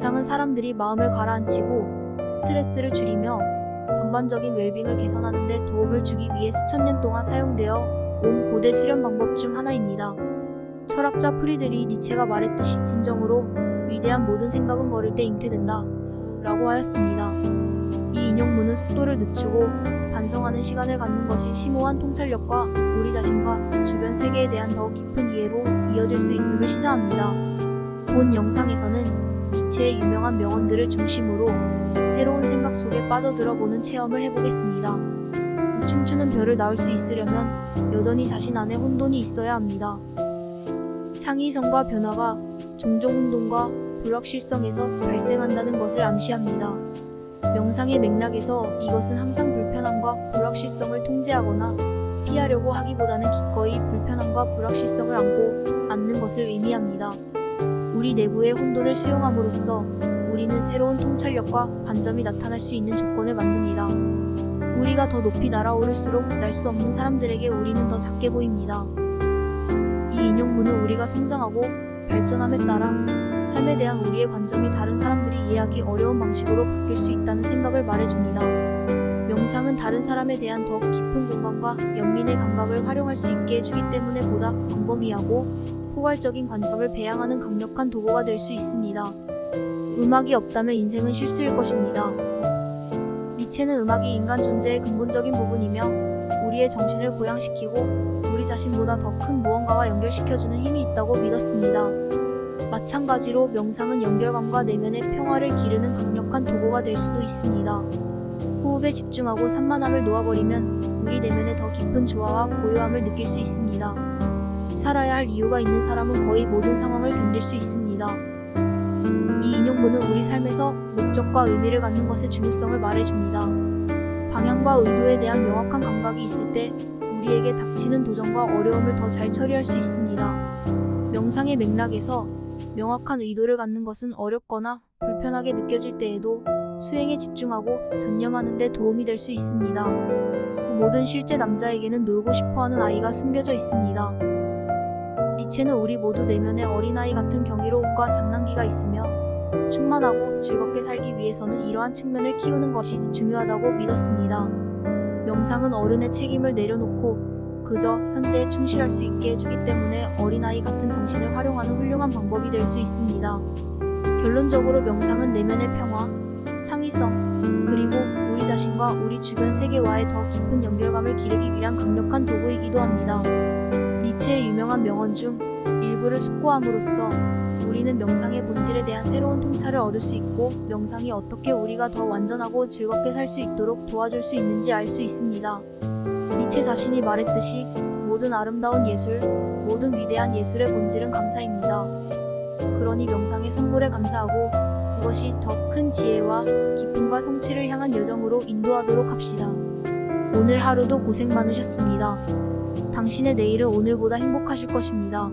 명상은 사람들이 마음을 가라앉히고 스트레스를 줄이며 전반적인 웰빙을 개선하는 데 도움을 주기 위해 수천 년 동안 사용되어 온 고대 수련 방법 중 하나입니다. 철학자 프리드리 니체가 말했듯이 진정으로 위대한 모든 생각은 걸을 때 잉태된다. 라고 하였습니다. 이 인용문은 속도를 늦추고 반성하는 시간을 갖는 것이 심오한 통찰력과 우리 자신과 주변 세계에 대한 더 깊은 이해로 이어질 수 있음을 시사합니다. 본 영상에서는 니체의 유명한 명언들을 중심으로 새로운 생각 속에 빠져들어 보는 체험을 해보겠습니다. 춤추는 별을 낳을 수 있으려면 여전히 자신 안에 혼돈이 있어야 합니다. 창의성과 변화가 종종 혼돈과 불확실성에서 발생한다는 것을 암시합니다. 명상의 맥락에서 이것은 항상 불편함과 불확실성을 통제하거나 피하려고 하기보다는 기꺼이 불편함과 불확실성을 안고 앉는 것을 의미합니다. 우리 내부의 혼돈을 수용함으로써 우리는 새로운 통찰력과 관점이 나타날 수 있는 조건을 만듭니다. 우리가 더 높이 날아오를수록 날 수 없는 사람들에게 우리는 더 작게 보입니다. 이 인용문은 우리가 성장하고 발전함에 따라 삶에 대한 우리의 관점이 다른 사람들이 이해하기 어려운 방식으로 바뀔 수 있다는 생각을 말해줍니다. 명상은 다른 사람에 대한 더 깊은 공감과 연민의 감각을 활용할 수 있게 해주기 때문에 보다 광범위하고 포괄적인 관점을 배양하는 강력한 도구가 될 수 있습니다. 음악이 없다면 인생은 실수일 것입니다. 니체는 음악이 인간 존재의 근본적인 부분이며 우리의 정신을 고양시키고 우리 자신보다 더 큰 무언가와 연결시켜주는 힘이 있다고 믿었습니다. 마찬가지로 명상은 연결감과 내면의 평화를 기르는 강력한 도구가 될 수도 있습니다. 호흡에 집중하고 산만함을 놓아버리면 우리 내면의 더 깊은 조화와 고요함을 느낄 수 있습니다. 살아야 할 이유가 있는 사람은 거의 모든 상황을 견딜 수 있습니다. 이 인용문은 우리 삶에서 목적과 의미를 갖는 것의 중요성을 말해줍니다. 방향과 의도에 대한 명확한 감각이 있을 때 우리에게 닥치는 도전과 어려움을 더 잘 처리할 수 있습니다. 명상의 맥락에서 명확한 의도를 갖는 것은 어렵거나 불편하게 느껴질 때에도 수행에 집중하고 전념하는 데 도움이 될 수 있습니다. 모든 실제 남자에게는 놀고 싶어 하는 아이가 숨겨져 있습니다. 니체는 우리 모두 내면의 어린아이 같은 경이로움과 장난기가 있으며 충만하고 즐겁게 살기 위해서는 이러한 측면을 키우는 것이 중요하다고 믿었습니다. 명상은 어른의 책임을 내려놓고 그저 현재에 충실할 수 있게 해주기 때문에 어린아이 같은 정신을 활용하는 훌륭한 방법이 될 수 있습니다. 결론적으로 명상은 내면의 평화, 창의성, 그리고 우리 자신과 우리 주변 세계와의 더 깊은 연결감을 기르기 위한 강력한 도구이기도 합니다. 니체의 유명한 명언 중 일부를 숙고함으로써 우리는 명상의 본질에 대한 새로운 통찰을 얻을 수 있고 명상이 어떻게 우리가 더 완전하고 즐겁게 살 수 있도록 도와줄 수 있는지 알 수 있습니다. 니체 자신이 말했듯이 모든 아름다운 예술, 모든 위대한 예술의 본질은 감사입니다. 그러니 명상의 선물에 감사하고 그것이 더 큰 지혜와 기쁨과 성취를 향한 여정으로 인도하도록 합시다. 오늘 하루도 고생 많으셨습니다. 당신의 내일은 오늘보다 행복하실 것입니다.